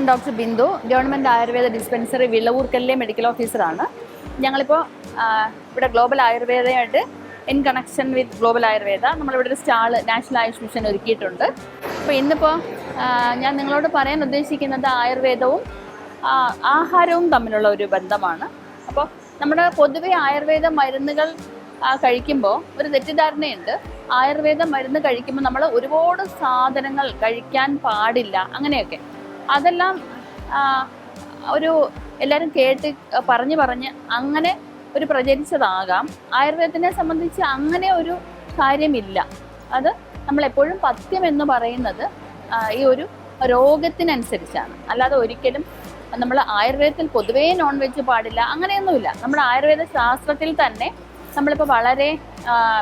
ഞാൻ doctor Bindu government ayurveda dispensary വിളവൂർക്കലിലെ medical ഓഫീസറാണ് ഞങ്ങളിപ്പോൾ ഇവിടെ global ആയുർവേദമായിട്ട് in connection with global ayurveda നമ്മളിവിടെ ഒരു സ്റ്റാൾ നാഷണൽ ആയുഷ് മിഷൻ ഒരുക്കിയിട്ടുണ്ട് അപ്പോൾ ഇന്നിപ്പോൾ ഞാൻ നിങ്ങളോട് പറയാൻ ഉദ്ദേശിക്കുന്നത് ആയുർവേദവും ആഹാരവും തമ്മിലുള്ള ഒരു ബന്ധമാണ്. അപ്പോൾ നമ്മുടെ പൊതുവെ ആയുർവേദ മരുന്നുകൾ കഴിക്കുമ്പോൾ ഒരു തെറ്റിദ്ധാരണയുണ്ട്. ആയുർവേദ മരുന്ന് കഴിക്കുമ്പോൾ നമ്മൾ ഒരുപാട് സാധനങ്ങൾ കഴിക്കാൻ പാടില്ല അങ്ങനെയൊക്കെ. അതെല്ലാം ഒരു എല്ലാവരും കേട്ട് പറഞ്ഞ് പറഞ്ഞ് അങ്ങനെ ഒരു പ്രചരിച്ചതാകാം. ആയുർവേദത്തിനെ സംബന്ധിച്ച് അങ്ങനെ ഒരു കാര്യമില്ല. അത് നമ്മളെപ്പോഴും പഥ്യം എന്ന് പറയുന്നത് ഈ ഒരു രോഗത്തിനനുസരിച്ചാണ്. അല്ലാതെ ഒരിക്കലും നമ്മൾ ആയുർവേദത്തിൽ പൊതുവേ നോൺ വെജ് പാടില്ല അങ്ങനെയൊന്നുമില്ല. നമ്മൾ ആയുർവേദ ശാസ്ത്രത്തിൽ തന്നെ നമ്മളിപ്പോൾ വളരെ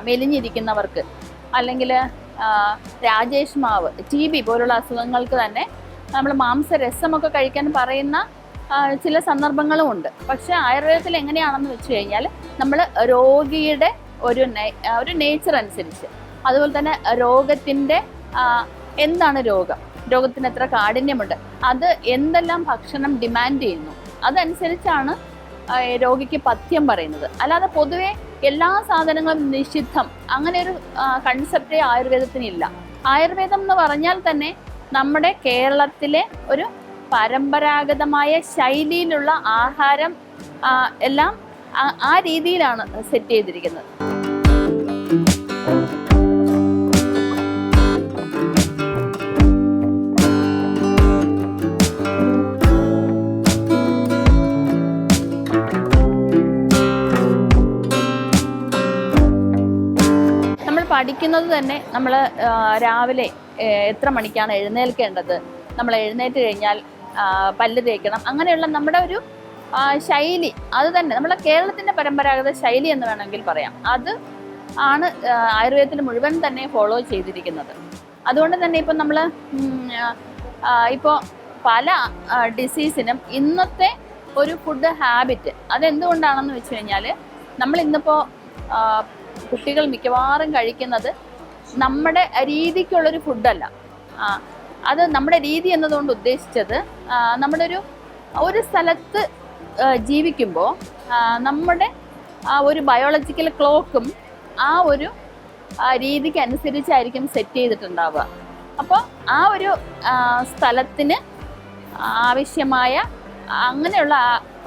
മെലിഞ്ഞിരിക്കുന്നവർക്ക് അല്ലെങ്കിൽ രാജേഷ് മാവ് ടി ബി പോലുള്ള അസുഖങ്ങൾക്ക് തന്നെ നമ്മൾ മാംസരസമൊക്കെ കഴിക്കാൻ പറയുന്ന ചില സന്ദർഭങ്ങളും ഉണ്ട്. പക്ഷെ ആയുർവേദത്തിൽ എങ്ങനെയാണെന്ന് വെച്ച് കഴിഞ്ഞാൽ നമ്മൾ രോഗിയുടെ ഒരു ഒരു നേച്ചർ അനുസരിച്ച്. അതുപോലെ തന്നെ രോഗത്തിന്റെ എന്താണ് രോഗം? രോഗത്തിന് എത്ര കാഠിന്യമുണ്ട്? അത് എന്തെല്ലാം ഭക്ഷണം ഡിമാൻഡ് ചെയ്യുന്നു? അതനുസരിച്ചാണ് രോഗിക്ക് പഥ്യം പറയുന്നത്. അല്ലാതെ പൊതുവേ എല്ലാ സാധനങ്ങളും നിഷിദ്ധം. അങ്ങനെ ഒരു കൺസെപ്റ്റേ ആയുർവേദത്തിന് ഇല്ല ആയുർവേദം എന്ന് പറഞ്ഞാൽ തന്നെ നമ്മുടെ കേരളത്തിലെ ഒരു പരമ്പരാഗതമായ ശൈലിയിലുള്ള ആഹാരം എല്ലാം ആ- രീതിയിലാണ് സെറ്റ് ചെയ്തിരിക്കുന്നത്. പഠിക്കുന്നത് തന്നെ നമ്മൾ രാവിലെ എത്ര മണിക്കാണ് എഴുന്നേൽക്കേണ്ടത്? നമ്മൾ എഴുന്നേറ്റ് കഴിഞ്ഞാൽ പല്ല് തേക്കണം. അങ്ങനെയുള്ള നമ്മുടെ ഒരു ശൈലി അത് തന്നെ. നമ്മുടെ കേരളത്തിന്റെ പരമ്പരാഗത ശൈലി എന്ന് വേണമെങ്കിൽ പറയാം. അത് ആണ് ആയുർവേദത്തിൽ മുഴുവൻ തന്നെ ഫോളോ ചെയ്തിരിക്കുന്നത്. അതുകൊണ്ട് തന്നെ ഇപ്പം നമ്മൾ ഇപ്പോൾ പല ഡിസീസിനും ഇന്നത്തെ ഒരു ഫുഡ് ഹാബിറ്റ് അതെന്തുകൊണ്ടാണെന്ന് വെച്ച് കഴിഞ്ഞാൽ നമ്മൾ ഇന്നിപ്പോൾ കുട്ടികൾ മിക്കവാറും കഴിക്കുന്നത് നമ്മുടെ രീതിക്കുള്ളൊരു ഫുഡല്ല അത് നമ്മുടെ രീതി എന്നതുകൊണ്ട് ഉദ്ദേശിച്ചത് നമ്മുടെ ഒരു ഒരു സ്ഥലത്ത് ജീവിക്കുമ്പോൾ നമ്മുടെ ആ ഒരു ബയോളജിക്കൽ ക്ലോക്കും ആ ഒരു രീതിക്ക് അനുസരിച്ചായിരിക്കും സെറ്റ് ചെയ്തിട്ടുണ്ടാവുക. അപ്പോൾ ആ ഒരു സ്ഥലത്തിന് ആവശ്യമായ അങ്ങനെയുള്ള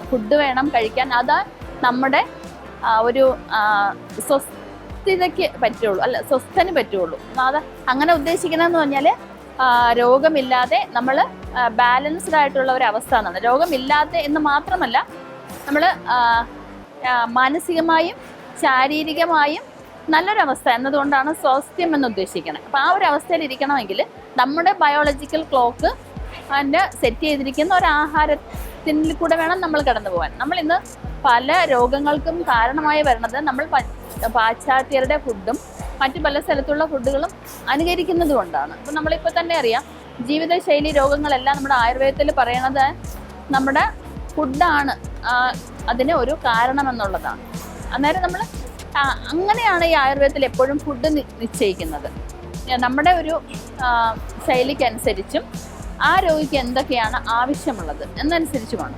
ഫുഡ് വേണം കഴിക്കാൻ. അത് നമ്മുടെ ഒരു ആ, സ്വസ്ഥതയ്ക്ക് പറ്റുള്ളൂ. അല്ല സ്വസ്ഥന് പറ്റുള്ളൂ. അത് അങ്ങനെ ഉദ്ദേശിക്കണമെന്ന് പറഞ്ഞാൽ രോഗമില്ലാതെ നമ്മൾ ബാലൻസ്ഡ് ആയിട്ടുള്ള ഒരു അവസ്ഥ എന്നാണ്. രോഗമില്ലാതെ എന്ന് മാത്രമല്ല നമ്മൾ മാനസികമായും ശാരീരികമായും നല്ലൊരവസ്ഥ എന്നതുകൊണ്ടാണ് സ്വാസ്ഥ്യം എന്ന് ഉദ്ദേശിക്കുന്നത് അപ്പോൾ ആ ഒരു അവസ്ഥയിൽ ഇരിക്കണമെങ്കിൽ നമ്മുടെ ബയോളജിക്കൽ ക്ലോക്ക് അതിന്റെ സെറ്റ് ചെയ്തിരിക്കുന്ന ഒരു ആഹാരത്തിൽ കൂടെ വേണം നമ്മൾ കടന്നു പോകാൻ നമ്മൾ ഇന്ന് പല രോഗങ്ങൾക്കും കാരണമായി വരുന്നത് നമ്മൾ പാശ്ചാത്യരുടെ ഫുഡും മറ്റു പല സ്ഥലത്തുള്ള ഫുഡുകളും അനുകരിക്കുന്നത് കൊണ്ടാണ്. അപ്പം നമ്മളിപ്പോൾ തന്നെ അറിയാം ജീവിതശൈലി രോഗങ്ങളെല്ലാം നമ്മുടെ ആയുർവേദത്തിൽ പറയണത് നമ്മുടെ ഫുഡാണ് അതിന് ഒരു കാരണമെന്നുള്ളതാണ്. അന്നേരം നമ്മൾ അങ്ങനെയാണ് ഈ ആയുർവേദത്തിൽ എപ്പോഴും ഫുഡ് നിശ്ചയിക്കുന്നത്. നമ്മുടെ ഒരു ശൈലിക്കനുസരിച്ചും ആ രോഗിക്ക് എന്തൊക്കെയാണ് ആവശ്യമുള്ളത് എന്നനുസരിച്ചുമാണ്.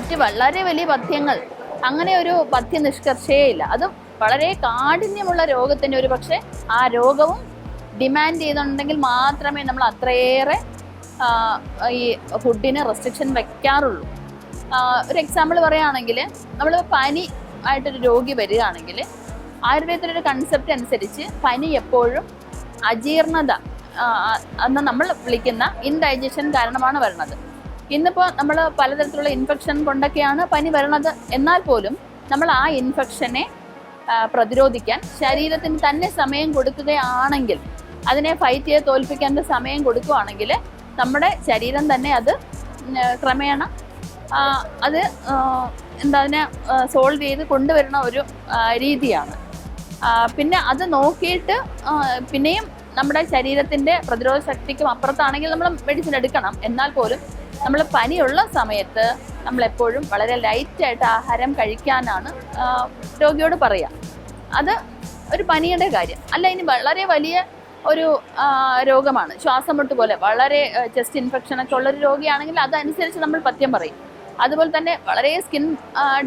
മറ്റ് വളരെ വലിയ പഥ്യങ്ങൾ. അങ്ങനെ ഒരു പഥ്യ നിഷ്കർഷയേ ഇല്ല അത് വളരെ കാഠിന്യമുള്ള രോഗത്തിന്റെ ഒരു പക്ഷേ ആ രോഗവും ഡിമാൻഡ് ചെയ്തിട്ടുണ്ടെങ്കിൽ മാത്രമേ നമ്മൾ അത്രയേറെ ഈ ഫുഡിന് റെസ്ട്രിക്ഷൻ വെക്കാറുള്ളൂ. ഒരു എക്സാമ്പിൾ പറയുകയാണെങ്കിൽ നമ്മൾ പനി ആയിട്ടൊരു രോഗി വരികയാണെങ്കിൽ ആയുർവേദത്തിലൊരു കൺസെപ്റ്റ് അനുസരിച്ച് പനി എപ്പോഴും അജീർണത എന്ന് നമ്മൾ വിളിക്കുന്ന ഇൻഡൈജഷൻ കാരണമാണ് വരുന്നത്. ഇന്നിപ്പോൾ നമ്മൾ പലതരത്തിലുള്ള ഇൻഫെക്ഷൻ കൊണ്ടൊക്കെയാണ് പനി വരണത്. എന്നാൽ പോലും നമ്മൾ ആ ഇൻഫെക്ഷനെ പ്രതിരോധിക്കാൻ ശരീരത്തിന് തന്നെ സമയം കൊടുക്കുകയാണെങ്കിൽ അതിനെ ഫൈറ്റ് ചെയ്ത് തോൽപ്പിക്കേണ്ട സമയം കൊടുക്കുകയാണെങ്കിൽ നമ്മുടെ ശരീരം തന്നെ അത് ക്രമേണ അത് എന്താ അതിനെ സോൾവ് ചെയ്ത് കൊണ്ടുവരുന്ന ഒരു രീതിയാണ്. പിന്നെ അത് നോക്കിയിട്ട് പിന്നെയും നമ്മുടെ ശരീരത്തിന്റെ പ്രതിരോധ ശക്തിക്കും അപ്പുറത്താണെങ്കിൽ നമ്മൾ മെഡിസിൻ എടുക്കണം. എന്നാൽ പോലും നമ്മൾ പനിയുള്ള സമയത്ത് നമ്മളെപ്പോഴും വളരെ ലൈറ്റായിട്ട് ആഹാരം കഴിക്കാനാണ് രോഗിയോട് പറയുക അത് ഒരു പനിയുടെ കാര്യം. അല്ല ഇനി വളരെ വലിയ ഒരു രോഗമാണ്. ശ്വാസം മുട്ട് പോലെ വളരെ ചെസ്റ്റ് ഇൻഫെക്ഷൻ ഒക്കെ ഉള്ളൊരു രോഗിയാണെങ്കിൽ അതനുസരിച്ച് നമ്മൾ പഥ്യം പറയും. അതുപോലെ തന്നെ വളരെ സ്കിൻ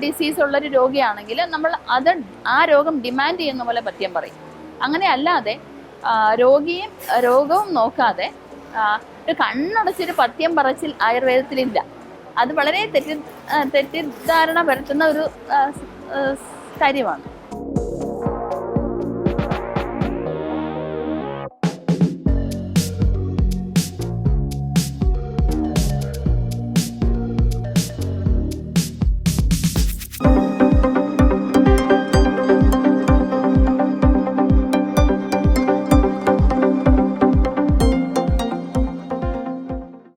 ഡിസീസ് ഉള്ളൊരു രോഗിയാണെങ്കിൽ നമ്മൾ അത് ആ രോഗം ഡിമാൻഡ് ചെയ്യുന്ന പോലെ പഥ്യം പറയും. അങ്ങനെ അല്ലാതെ രോഗിയും രോഗവും നോക്കാതെ ഒരു കണ്ണടച്ചൊരു പത്യം പറച്ചിൽ ആയുർവേദത്തിലില്ല. അത് വളരെ തെറ്റി തെറ്റിദ്ധാരണ പരത്തുന്ന ഒരു കാര്യമാണ്.